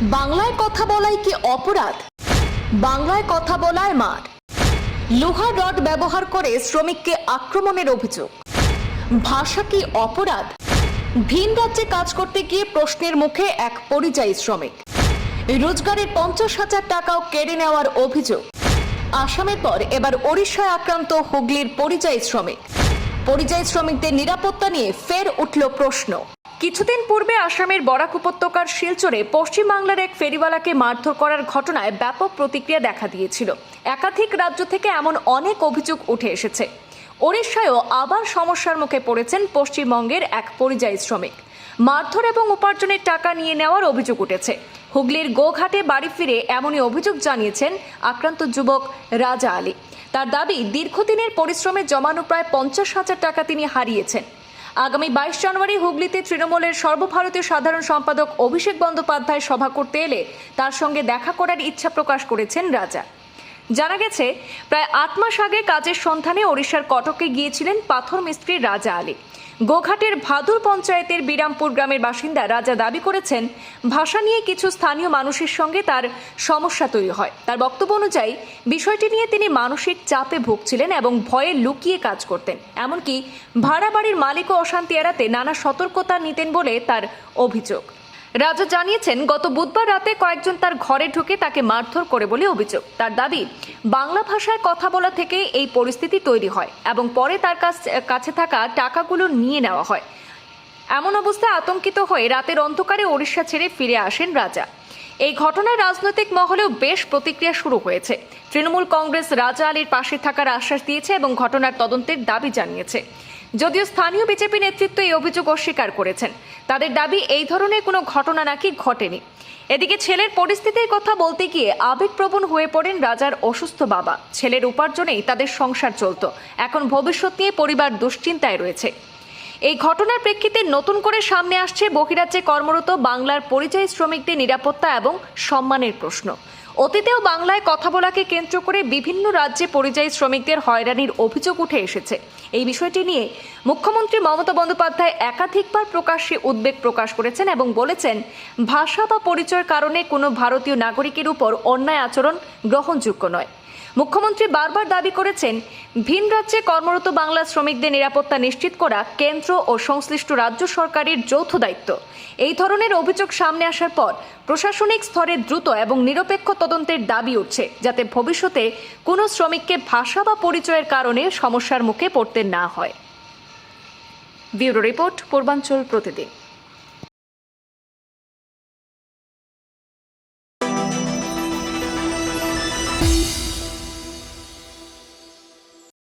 বাংলায় কথা বলাই কি অপরাধ? বাংলায় কথা বলায় মার লোহার রড ব্যবহার করে শ্রমিককে আক্রমণের অভিযোগ। ভাষা কি অপরাধ? ভিন রাজ্যে কাজ করতে গিয়ে প্রশ্নের মুখে এক পরিযায়ী শ্রমিক। রোজগারের পঞ্চাশ হাজার টাকাও কেড়ে নেওয়ার অভিযোগ। আসামের পর এবার ওড়িশায় আক্রান্ত হুগলির পরিযায়ী শ্রমিক। পরিযায়ী শ্রমিকদের নিরাপত্তা নিয়ে ফের উঠল প্রশ্ন। কিছুদিন পূর্বে আসামের বরাক উপত্যকার শিলচরে পশ্চিমবাংলার এক ফেরিওয়ালাকে মারধর করার ঘটনায় ব্যাপক প্রতিক্রিয়া দেখা দিয়েছিল। একাধিক রাজ্য থেকে এমন অনেক অভিযোগ উঠে এসেছে। ওড়িশায়ও আবার সমস্যার মুখে পড়েছেন পশ্চিমবঙ্গের এক পরিযায়ী শ্রমিক। মারধর এবং উপার্জনের টাকা নিয়ে নেওয়ার অভিযোগ উঠেছে। হুগলির গোঘাটে বাড়ি ফিরে এমনই অভিযোগ জানিয়েছেন আক্রান্ত যুবক রাজা আলী। তার দাবি, দীর্ঘদিনের পরিশ্রমে জমানো প্রায় পঞ্চাশ হাজার টাকা তিনি হারিয়েছেন। আগামী বাইশ জানুয়ারি হুগলিতে তৃণমূলের সর্বভারতীয় সাধারণ সম্পাদক অভিষেক বন্দ্যোপাধ্যায় সভা করতে এলে তার সঙ্গে দেখা করার ইচ্ছা প্রকাশ করেছেন রাজা। জানা গেছে, প্রায় আট মাস আগে কাজের সন্ধানে ওড়িশার কটকে গিয়েছিলেন পাথর মিস্ত্রি রাজা আলী। গোঘাটের ভাদুর পঞ্চায়েতের বিরামপুর গ্রামের বাসিন্দা রাজা দাবি করেছেন, ভাষা নিয়ে কিছু স্থানীয় মানুষের সঙ্গে তার সমস্যা তৈরি হয়। তার বক্তব্য অনুযায়ী, বিষয়টি নিয়ে তিনি মানসিক চাপে ভুগছিলেন এবং ভয়ে লুকিয়ে কাজ করতেন। এমনকি ভাড়া বাড়ির মালিক ও অশান্তি এড়াতে নানা সতর্কতা নিতেন বলে তার অভিযোগ। রাজা জানিয়েছেন, গত বুধবার রাতে কয়েকজন তার ঘরে ঢুকে তাকে মারধর করে বলে অভিযোগ। তার দাবি, বাংলা ভাষায় কথা বলা থেকে এই পরিস্থিতি তৈরি হয় এবং পরে তার কাছ- থাকা টাকাগুলো নিয়ে নেওয়া হয়। এমন অবস্থায় আতঙ্কিত হয়ে রাতের অন্ধকারে ওড়িশা ছেড়ে ফিরে আসেন রাজা। এই ঘটনায় রাজনৈতিক মহলেও বেশ প্রতিক্রিয়া শুরু হয়েছে। তৃণমূল কংগ্রেস রাজা আলীর পাশে থাকার আশ্বাস দিয়েছে এবং ঘটনার তদন্তের দাবি জানিয়েছে। যদিও স্থানীয় বিজেপি নেতৃত্ব এই অভিযোগ অস্বীকার করেছেন। তাদের দাবি এই ধরনের কোনো ঘটনা নাকি ঘটেনি। এদিকে ছেলের পরিস্থিতির কথা বলতে গিয়ে আবেগপ্রবণ হয়ে পড়েন রাজার অসুস্থ বাবা। ছেলের উপার্জনেই তাদের সংসার চলত। এখন ভবিষ্যৎ নিয়ে পরিবার দুশ্চিন্তায় রয়েছে। এই ঘটনার প্রেক্ষিতে নতুন করে সামনে আসছে বহিরাজ্যে কর্মরত বাংলার পরিযায়ী শ্রমিকদের নিরাপত্তা এবং সম্মানের প্রশ্ন। অতীতেও বাংলায় কথা বলাকে কেন্দ্র করে বিভিন্ন রাজ্যে পরিযায়ী শ্রমিকদের হয়রানির অভিযোগ উঠে এসেছে। এই বিষয়টি নিয়ে মুখ্যমন্ত্রী মমতা বন্দ্যোপাধ্যায় একাধিকবার প্রকাশ্যে উদ্বেগ প্রকাশ করেছেন এবং বলেছেন, ভাষা বা পরিচয়ের কারণে কোনো ভারতীয় নাগরিকের উপর অন্যায় আচরণ গ্রহণযোগ্য নয়। মুখ্যমন্ত্রী বারবার দাবি করেছেন, ভিন রাজ্যে কর্মরত বাংলা শ্রমিকদের নিরাপত্তা নিশ্চিত করা কেন্দ্র ও সংশ্লিষ্ট রাজ্য সরকারের যৌথ দায়িত্ব। এই ধরনের অভিযোগ সামনে আসার পর প্রশাসনিক স্তরে দ্রুত এবং নিরপেক্ষ তদন্তের দাবি উঠছে, যাতে ভবিষ্যতে কোনো শ্রমিককে ভাষা বা পরিচয়ের কারণে সমস্যার মুখে পড়তে না হয়। ব্যুরো রিপোর্ট, পূর্বাঞ্চল প্রতিদিন।